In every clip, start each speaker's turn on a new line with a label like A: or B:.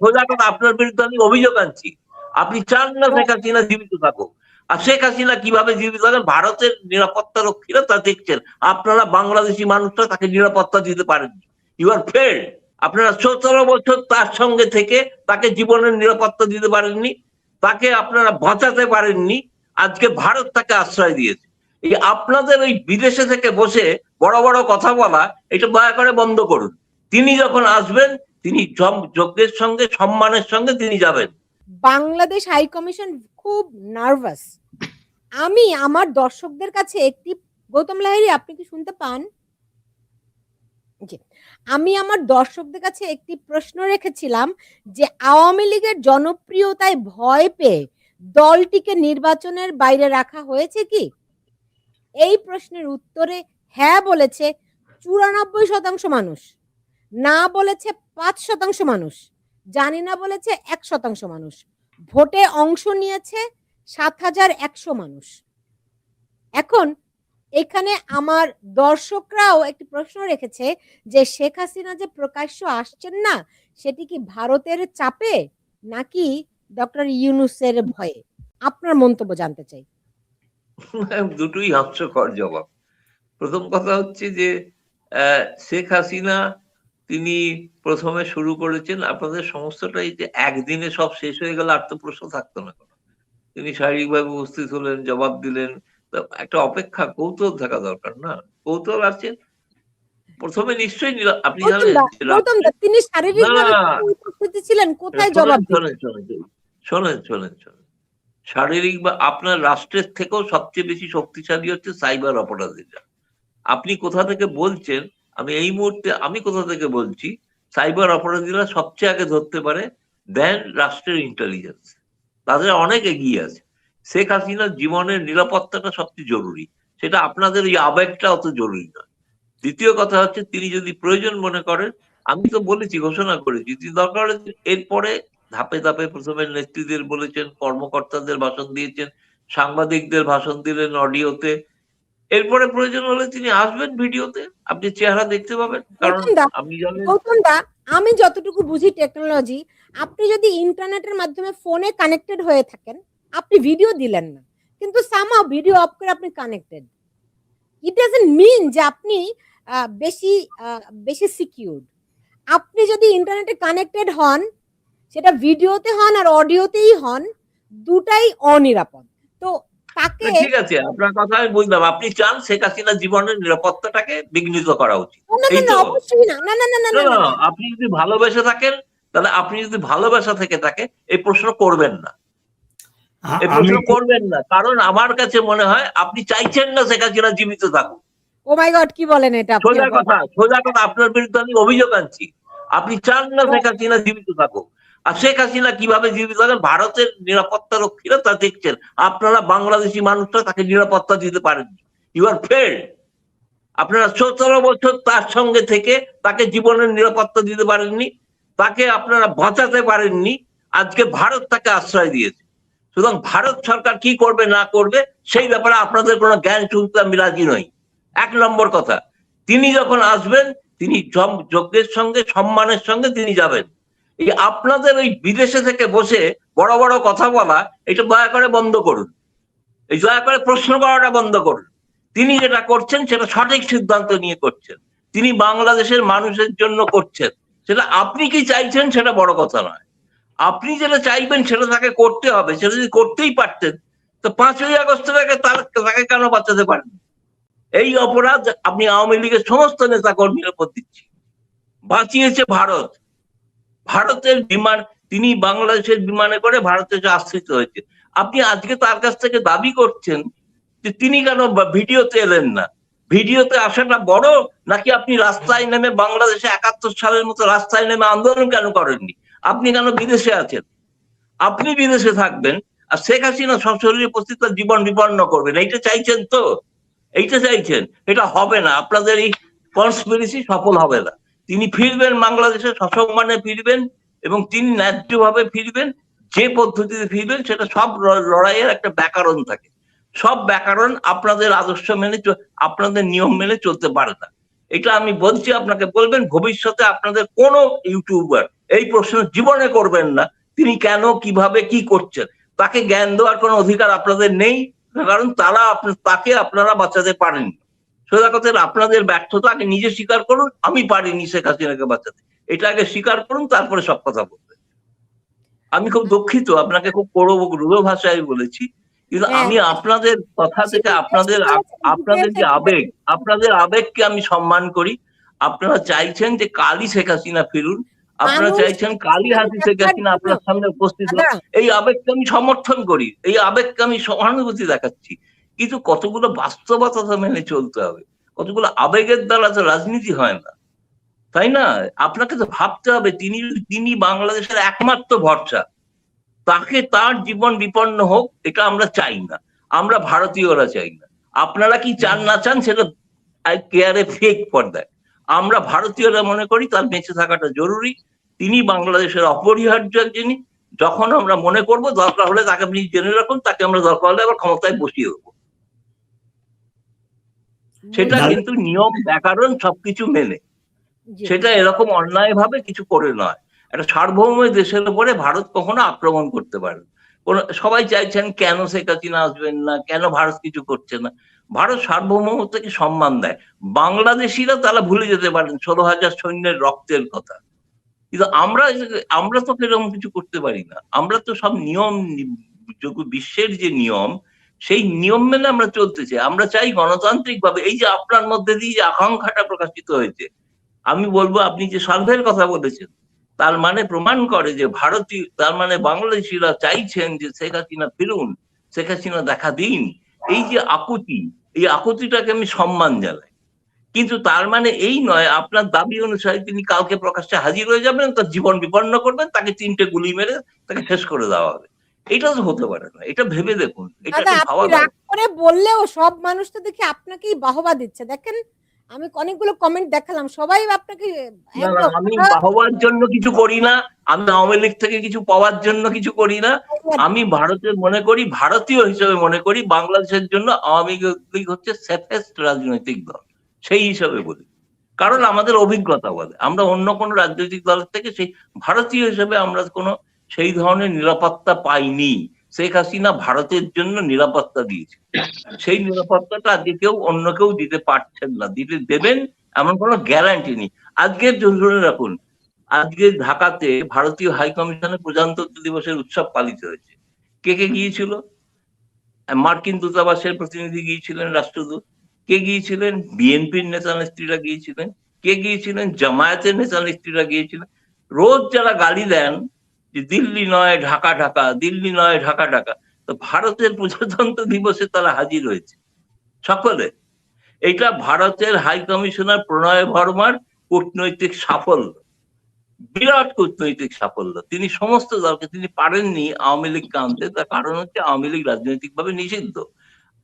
A: সোজা কথা আপনার বিরুদ্ধে আমি অভিযোগ আনছি। আপনি চান না শেখ হাসিনা জীবিত থাকুক। আর শেখ হাসিনা কীভাবে জীবিত থাকেন? ভারতের নিরাপত্তা রক্ষীরা তা দেখছেন। আপনারা বাংলাদেশি মানুষরা তাকে নিরাপত্তা দিতে পারেননি। ইউ আর ফেল্ড আপনারা সতেরো বছর তার সঙ্গে থেকে তাকে জীবনের নিরাপত্তা দিতে পারেননি। তাকে আপনারা বাঁচাতে পারেননি। আজকে ভারত তাকে আশ্রয় দিয়েছে। এই আপনাদের ওই বিদেশে থেকে বসে বড় বড় কথা বলা, এটা দয়া করে বন্ধ করুন। তিনি যখন আসবেন, তিনি যজ্ঞের সঙ্গে, সম্মানের সঙ্গে তিনি যাবেন।
B: বাংলাদেশ হাই কমিশন খুব নার্ভাস। আমি আমার দর্শকদের কাছে একটি, গৌতম লাহিড়ী, আপনি কি শুনতে পান? আমি আমার দর্শকদের কাছে একটি প্রশ্ন রেখেছিলাম যে, আওয়ামী লীগের জনপ্রিয়তায় ভয় পেয়ে দলটিকে নির্বাচনের বাইরে রাখা হয়েছে কি? এই প্রশ্নের উত্তরে হ্যাঁ বলেছে চুরানব্বই শতাংশ মানুষ। না বলেছে পাঁচ শতাংশ মানুষ, জানি না বলেছে এক শতাংশ মানুষ। ভোটে অংশ নিয়েছে সাত হাজার একশো মানুষ। এখন এখানে আমার দর্শকরাও একটি প্রশ্ন রেখেছে যে শেখ হাসিনা যে প্রকাশ্য আসছেন না, সেটি কি ভারতের চাপে নাকি ডক্টর ইউনুসের ভয়ে? আপনার মন্তব্য জানতে চাই।
A: দুটোই হাস্যকর জবাব। প্রথম কথা হচ্ছে যে শেখ হাসিনা তিনি প্রথমে শুরু করেছেন আপনাদের সমস্তটাই যে একদিনে সব শেষ হয়ে গেল আর তো প্রশ্ন থাকতো না কোনো। তিনি শারীরিকভাবে উপস্থিত হলেন জবাব দিলেন। একটা অপেক্ষা কৌতূহল থাকা দরকার না। কৌতূহল আছে? প্রথমে নিশ্চয়ই আপনি জানেন
B: তিনি শারীরিকভাবে উপস্থিত ছিলেন কোথায় জবাব
A: শোনেন শোনেন শোনেন শোনেন। শারীরিক বা আপনার রাষ্ট্রের থেকেও সবচেয়ে বেশি শক্তিশালী হচ্ছে সাইবার অপরাধীরা। আপনি কোথা থেকে বলছেন আমি এই মুহূর্তে, আমি কোথা থেকে বলছি? সাইবার অপরাধীরা সবচেয়ে আগে ধরতে পারে দেন রাষ্ট্রের ইন্টেলিজেন্স তাদের অনেক এগিয়ে আছে। শেখ হাসিনার জীবনের নিরাপত্তাটা সবচেয়ে জরুরি। সেটা আপনাদের এই আবেগটা অত জরুরি নয়। দ্বিতীয় কথা হচ্ছে, তিনি যদি প্রয়োজন মনে করেন, আমি তো বলেছি, ঘোষণা করেছি তিনি দরকার এরপরে ধাপে ধাপে প্রথমে নেত্রীদের বলেছেন, কর্মকর্তাদের ভাষণ দিয়েছেন, সাংবাদিকদের ভাষণ দিলেন অডিওতে এরপরে প্রয়োজন হলে তিনি আসবেন ভিডিওতে আপনি চেহারা দেখতে পাবেন কারণ আপনি জানেন
B: আমি যতটুকু বুঝি টেকনোলজি আপনি যদি ইন্টারনেটের মাধ্যমে ফোনে কানেক্টেড হয়ে থাকেন আপনি ভিডিও দিলেন না। কিন্তু সামহাও ভিডিও অফ করে আপনি কানেক্টেড ইট ডাজন্ট মিন যে আপনি বেশি বেশি সিকিউরড আপনি যদি ইন্টারনেটে কানেক্টেড হন সেটা ভিডিওতে হন আর অডিওতেই হন দুটাই অনিরাপদ। তো তাকে
A: ঠিক আছে আপনার কথা আমি বুঝলাম আপনি চান শেখ হাসিনা জীবনের নিরাপত্তাটাকে বিঘ্নিত করা উচিত আপনি যদি ভালোবেসে থাকেন তাহলে আপনি যদি ভালোবাসা থেকে থাকে এই প্রশ্ন করবেন না এই প্রশ্ন করবেন না কারণ আমার কাছে মনে হয় আপনি চাইছেন না শেখ হাসিনা জীবিত থাকুক
B: ও মাই গড কি বলেন এটা
A: সোজা কথা সোজা কথা আপনার বিরুদ্ধে আমি অভিযোগ আনছি আপনি চান না শেখ হাসিনা জীবিত থাকুক আর শেখ হাসিনা কীভাবে জীবিত থাকেন? ভারতের নিরাপত্তা রক্ষীরা তা দেখছেন। আপনারা বাংলাদেশি মানুষরা তাকে নিরাপত্তা দিতে পারেননি। ইউ আর ফেল্ড আপনারা সতেরো বছর তার সঙ্গে থেকে তাকে জীবনের নিরাপত্তা দিতে পারেননি, তাকে আপনারা বাঁচাতে পারেননি। আজকে ভারত তাকে আশ্রয় দিয়েছে। সুতরাং ভারত সরকার কি করবে, না করবে, সেই ব্যাপারে আপনাদের কোনো জ্ঞান শুনতে আমি রাজি নই। এক নম্বর কথা, তিনি যখন আসবেন, তিনি যজ্ঞের সঙ্গে, সম্মানের সঙ্গে তিনি যাবেন। এই আপনাদের ওই বিদেশে থেকে বসে বড় বড় কথা বলা, এটা দয়া করে বন্ধ করুন। এই দয়া করে প্রশ্ন করাটা বন্ধ করুন। তিনি যেটা করছেন, সেটা সঠিক সিদ্ধান্ত নিয়ে করছেন। তিনি বাংলাদেশের মানুষের জন্য করছেন। সেটা আপনি কি চাইছেন, সেটা বড় কথা নয়। আপনি যেটা চাইবেন, সেটা তাকে করতে হবে। সেটা যদি করতেই পারতেন, তো পাঁচই আগস্ট থেকে তার- তাকে কেন বাঁচাতে পারেন? এই অপরাধ আপনি আওয়ামী লীগের সমস্ত নেতা কর্মীর উপর দিচ্ছি বাঁচিয়েছে ভারত। ভারতের বিমান, তিনি বাংলাদেশের বিমানে করে ভারতে আশ্রিত হয়েছে। আপনি আজকে তার কাছ থেকে দাবি করছেন যে তিনি কেন ভিডিওতে এলেন না? ভিডিওতে আসাটা বড় নাকি আপনি রাস্তায় নেমে বাংলাদেশে একাত্তর সালের মতো রাস্তায় নেমে আন্দোলন কেন করেননি? আপনি কেন বিদেশে আছেন? আপনি বিদেশে থাকবেন আর শেখ হাসিনা সশরীরে উপস্থিত জীবন বিপন্ন করবেন। এইটা চাইছেন তো? এইটা চাইছেন? এটা হবে না। আপনাদের এই কনস্পিরেসি সফল হবে না। তিনি ফিরবেন বাংলাদেশে সসম্মানে ফিরবেন এবং তিনি ন্যায্যভাবে ফিরবেন, যে পদ্ধতিতে ফিরবেন সেটা সব লড়াইয়ের একটা ব্যাকরণ থাকে। সব ব্যাকরণ আপনাদের আদর্শ মেনে আপনাদের নিয়ম মেনে চলতে পারে না। এটা আমি বলছি, আপনাকে বলবেন, ভবিষ্যতে আপনাদের কোনো ইউটিউবার এই প্রশ্ন জীবনে করবেন না, তিনি কেন, কীভাবে, কি করছেন। তাকে জ্ঞান দেওয়ার কোনো অধিকার আপনাদের নেই, কারণ তারা তাকে আপনারা বাঁচাতে পারেন সোজা কথা আপনাদের ব্যর্থতা আগে নিজে স্বীকার করুন আমি পারিনি শেখ হাসিনাকে বাঁচাতে। এটা আগে স্বীকার করুন তারপরে সব কথা বলবেন আমি খুব দুঃখিত আপনাকে খুব করব রূঢ় ভাষায় বলেছি কিন্তু
B: হ্যাঁ।
A: আমি আপনাদের কথা থেকে আপনাদের আপনাদের যে আবেগ আপনাদের আবেগকে আমি সম্মান করি। আপনারা চাইছেন যে কালই শেখ হাসিনা ফিরুন আপনারা চাইছেন কালই হাসি শেখ হাসিনা আপনার সামনে উপস্থিত হোক। এই আবেগকে আমি সমর্থন করি এই আবেগকে আমি সহানুভূতি দেখাচ্ছি। কিন্তু কতগুলো বাস্তবতা মেনে চলতে হবে। কতগুলো আবেগের দ্বারা তো রাজনীতি হয় না। তাই না? আপনাকে তো ভাবতে হবে, তিনি তিনি বাংলাদেশের একমাত্র ভরসা। তাকে তার জীবন বিপন্ন হোক, এটা আমরা চাই না। আমরা ভারতীয়রা চাই না। আপনারা কি চান, না চান, সেটা কেয়ারে ফেক পর্দায় আমরা ভারতীয়রা মনে করি তার বেঁচে থাকাটা জরুরি। তিনি বাংলাদেশের অপরিহার্য একজন যখন আমরা মনে করব দরকার হলে তাকে আপনি জেনে রাখুন, তাকে আমরা দরকার হলে আবার ক্ষমতায় বসিয়ে দেবো। সেটা কিন্তু নিয়ম ব্যাকরণ সবকিছু মেনে। সেটা এরকম অন্যায় ভাবে কিছু করে নয়। একটা সার্বভৌম দেশের উপরে ভারত কখনো আক্রমণ করতে পারে কোন সবাই চাইছেন কেন শেখ হাসিনা আসবেন না কেন ভারত কিছু করছে না? ভারত সার্বভৌমত্বকে সম্মান দেয়। বাংলাদেশিরা তারা ভুলে যেতে পারেন ষোলো হাজার সৈন্যের রক্তের কথা। কিন্তু আমরা আমরা তো এরকম কিছু করতে পারি না। আমরা তো সব নিয়ম বিশ্বের যে নিয়ম সেই নিয়ম মেনে আমরা চলতে চাই আমরা চাই গণতান্ত্রিক ভাবে এই যে আপনার মধ্যে দিয়ে যে আকাঙ্ক্ষাটা প্রকাশিত হয়েছে, আমি বলব আপনি যে সার্ভের কথা বলেছেন, তার মানে প্রমাণ করে যে ভারতীয়, তার মানে বাংলাদেশিরা চাইছেন যে শেখ হাসিনা ফিরুন, শেখ হাসিনা দেখা দিন। এই যে আকুতি, এই আকুতিটাকে আমি সম্মান জানাই। কিন্তু তার মানে এই নয়, আপনার দাবি অনুসারে তিনি কালকে প্রকাশ্যে হাজির হয়ে যাবেন, তার জীবন বিপন্ন করবেন, তাকে তিনটে গুলি মেরে তাকে শেষ করে দেওয়া হবে। এটা তো হতে পারে না এটা ভেবে দেখুন এটা ভাবা
B: রাগ করে বললেও সব মানুষ তো দেখি আপনাকেই বাহবা দিচ্ছে। দেখেন আমি অনেকগুলো কমেন্ট দেখালাম সবাই আপনাকে
A: আমি বাহবার জন্য কিছু করি না আমি আওয়ামী লীগ থেকে কিছু পাওয়ার জন্য কিছু করি না আমি ভারতের মনে করি ভারতীয় হিসেবে মনে করি বাংলাদেশের জন্য আওয়ামী লীগ হচ্ছে সেফেস্ট রাজনৈতিক দল সেই হিসাবে বলি। কারণ আমাদের অভিজ্ঞতা বলে আমরা অন্য কোনো রাজনৈতিক দলের থেকে সেই ভারতীয় হিসেবে আমরা কোনো সেই ধরনের নিরাপত্তা পাইনি। শেখ হাসিনা ভারতের জন্য নিরাপত্তা দিয়েছে। সেই নিরাপত্তাটা আজকে কেউ অন্য কেউ দিতে পারছেন না। দিতে দেবেন এমন কোনো গ্যারান্টি নেই। আজকের জন্য রাখুন, আজকে ঢাকাতে ভারতীয় হাই কমিশনের প্রজাতন্ত্র দিবসের উৎসব পালিত হয়েছে। কে কে গিয়েছিল? মার্কিন দূতাবাসের প্রতিনিধি গিয়েছিলেন, রাষ্ট্রদূত। কে গিয়েছিলেন? বিএনপির নেতা নেত্রীরা গিয়েছিলেন। কে গিয়েছিলেন? জামায়াতের নেতা নেত্রীরা গিয়েছিলেন। রোজ যারা গালি দেন যে দিল্লি নয়, ঢাকা ঢাকা, দিল্লি নয়, ঢাকা ঢাকা। তো ভারতের প্রজাতন্ত্র দিবসে তারা হাজির হয়েছে। সকলে। এটা ভারতের হাই কমিশনার প্রণয় ভর্মার কূটনৈতিক সাফল্য। বিরাট কূটনৈতিক সাফল্য। তিনি সমস্ত দলকে, তিনি পারেননি আওয়ামী লীগকে আনতে তার কারণ হচ্ছে আওয়ামী লীগ রাজনৈতিকভাবে নিষিদ্ধ।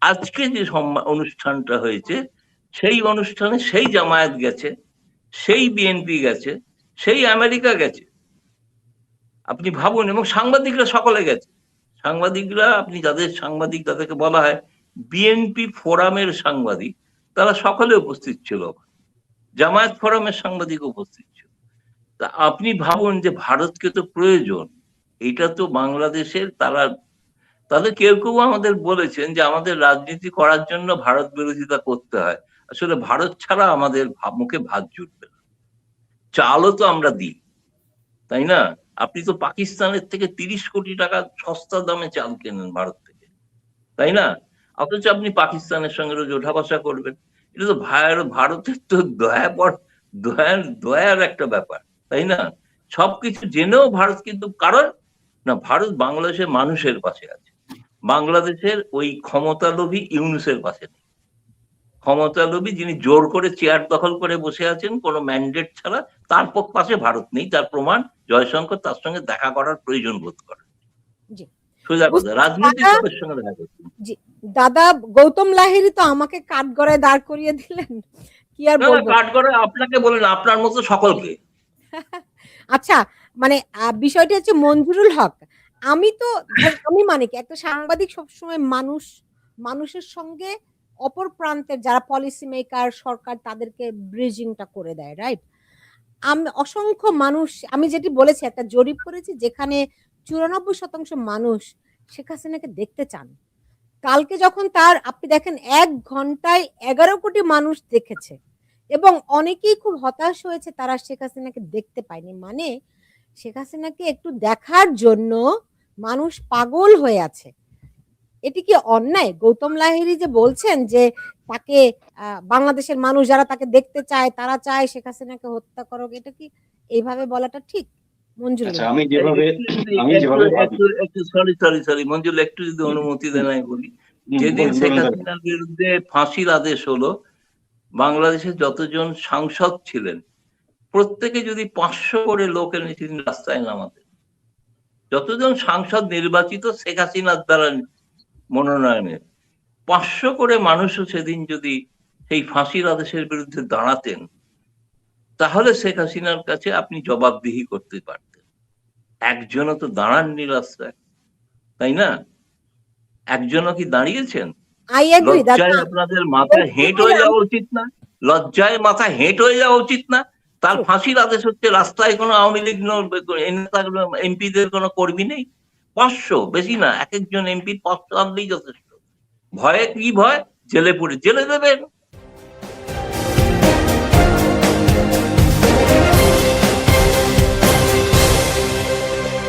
A: আজকে যে অনুষ্ঠানটা হয়েছে, সেই অনুষ্ঠানে সেই জামায়াত গেছে, সেই বিএনপি গেছে, সেই আমেরিকা গেছে। আপনি ভাবুন, এবং সাংবাদিকরা সকলে গেছে। সাংবাদিকরা, আপনি যাদের সাংবাদিক তাদেরকে বলা হয় বিএনপি ফোরামের সাংবাদিক, তারা সকলে উপস্থিত ছিল। জামায়াত ফোরামের সাংবাদিক উপস্থিত ছিল। তা আপনি ভাবুন যে ভারতকে তো প্রয়োজন, এটা তো বাংলাদেশের তারা, তাদের কেউ কেউ আমাদের বলেছেন যে আমাদের রাজনীতি করার জন্য ভারত বিরোধিতা করতে হয়। আসলে ভারত ছাড়া আমাদের মুখে ভাত জুটবে না। চালও তো আমরা দিই, তাই না? আপনি তো পাকিস্তানের থেকে তিরিশ কোটি টাকা সস্তা দামে চাল কেনেন ভারত থেকে, তাই না? অথচ আপনি পাকিস্তানের সঙ্গে রোজ ওঠা বসা করবেন। এটা তো ভার ভারতের তো দয়া পর দয়ার দয়ার একটা ব্যাপার, তাই না? সবকিছু জেনেও ভারত কিন্তু কারণ না, ভারত বাংলাদেশের মানুষের পাশে আছে। বাংলাদেশের ওই ক্ষমতালোভী ইউনুসের পাশে নেই। ক্ষমতালোভী যিনি জোর করে চেয়ার দখল করে বসে আছেন, কোনো ম্যান্ডেট ছাড়া, তার পাশে ভারত নেই, তার প্রমাণ জয়শঙ্কর তার সঙ্গে দেখা করার প্রয়োজন বোধ করে।
B: দাদা- গৌতম লাহিরি তো আমাকে কাঠগড়ায় দাঁড় করিয়ে দিলেন। কি আর বলব?
A: কাট আপনাকে বলেন আপনার মতো সকলকে।
B: আচ্ছা মানে বিষয়টি হচ্ছে মঞ্জুরুল হক। আমি তো আমি মানে কি একটা সাংবাদিক সবসময় মানুষ মানুষের সঙ্গে অপর প্রান্তের যারা পলিসি মেকার সরকার তাদেরকে ব্রিজিংটা করে দেয় রাইট আমি, অসংখ্য মানুষ, আমি যেটি বলেছি, একটা জরিপ করেছি যেখানে চুরানব্বই শতাংশ মানুষ শেখ হাসিনাকে দেখতে চান। কালকে যখন তার, আপনি দেখেন, এক ঘন্টায় এগারো কোটি মানুষ দেখেছে এবং অনেকেই খুব হতাশ হয়েছে তারা শেখ হাসিনাকে দেখতে পায়নি। মানে শেখ হাসিনাকে একটু দেখার জন্য মানুষ পাগল হয়ে আছে। এটি কি অন্যায়? গৌতম লাহিড়ী যে বলছেন যে তাকে আহ, বাংলাদেশের মানুষ যারা তাকে দেখতে চায় তারা চায় শেখ হাসিনাকে হত্যা করুক এটা কি এইভাবে বলাটা ঠিক? মঞ্জুর
C: আচ্ছা আমি যেভাবে আমি যেভাবে
A: সরি সরি সরি মঞ্জুল একটু যদি অনুমতি দেন আমি বলি। যেদিন শেখ হাসিনার বিরুদ্ধে ফাঁসির আদেশ হলো বাংলাদেশের যতজন সাংসদ ছিলেন প্রত্যেকে যদি পাঁচশো করে লোক এনে সেদিন রাস্তায় নামাতেন। যতজন সাংসদ নির্বাচিত শেখ হাসিনার দ্বারা মনোনয়নের। পাঁচশো করে মানুষও সেদিন যদি সেই ফাঁসির আদেশের বিরুদ্ধে দাঁড়াতেন তাহলে শেখ হাসিনার কাছে আপনি জবাবদিহি করতে পারতেন। একজনও তো দাঁড়াননি রাস্তায় তাই না? একজনও কি দাঁড়িয়েছেন? লজ্জায় আপনাদের মাথা হেঁট হয়ে যাওয়া উচিত না? লজ্জায় মাথা হেঁট হয়ে যাওয়া উচিত না? তার ফাঁসির আদেশ হচ্ছে রাস্তায় কোনো আওয়ামী লীগ এমপিদের কোনো কর্মী নেই? পাঁচশো, বেশি না, এক একজন এমপি পাঁচশো আনলেই যথেষ্ট। ভয়ে কি ভয়? জেলে পড়ে, জেলে দেবেন।